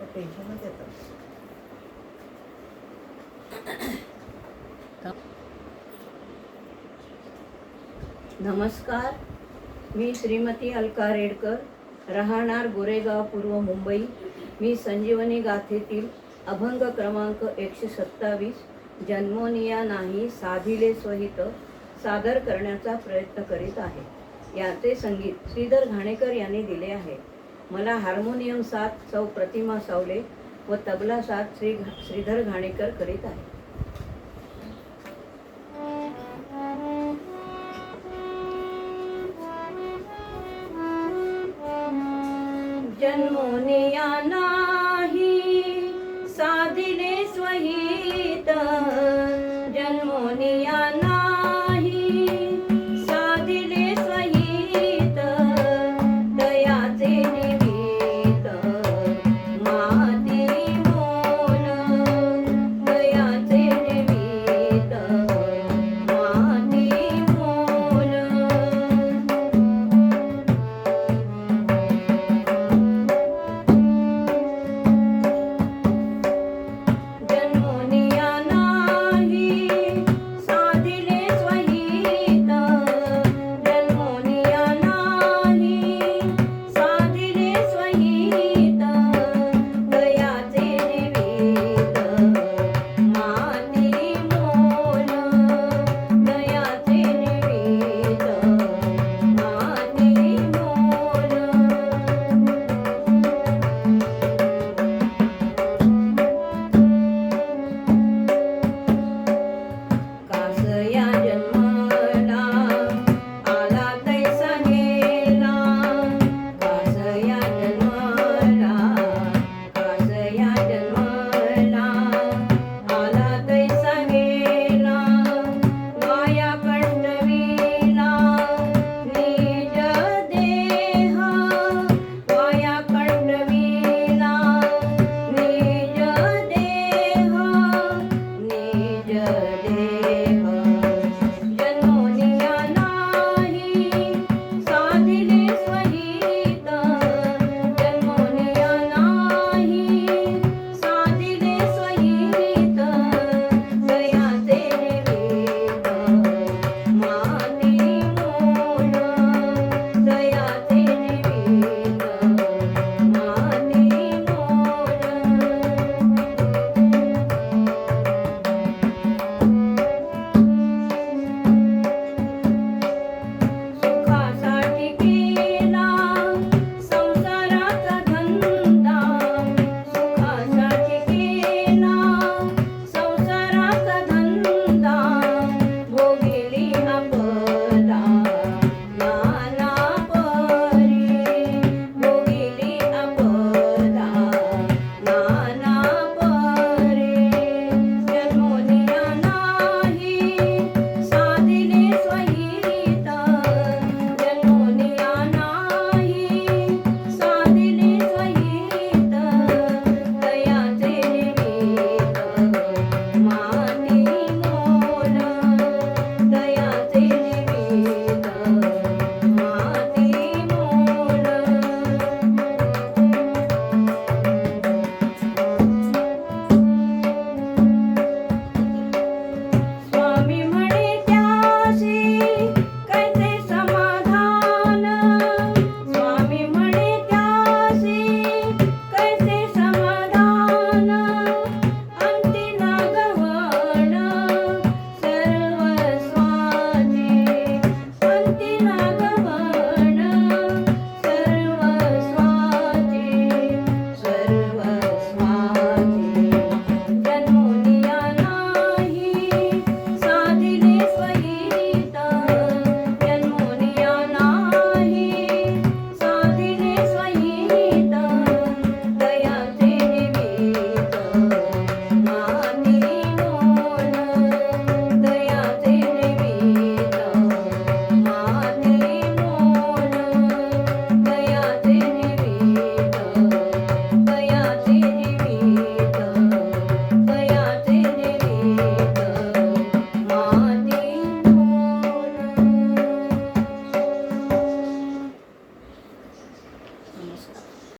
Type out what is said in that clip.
तर टेन्शनच येतं. नमस्कार. मी श्रीमती अलका रेडकर. राहणार गोरेगाव पूर्व मुंबई. मी संजीवनी गाथेतील अभंग क्रमांक एकशे सत्तावीस जन्मोनिया नाही साधिले स्वहित सादर करण्याचा प्रयत्न करीत आहे. याचे संगीत श्रीधर घाणेकर यांनी दिले आहे. मला हार्मोनियम साथ सौ प्रतिमा सावले व तबला साथ श्री श्रीधर घाणेकर करीत आहे. जन्मोनिया नाही साधिले स्वहित. ദേവ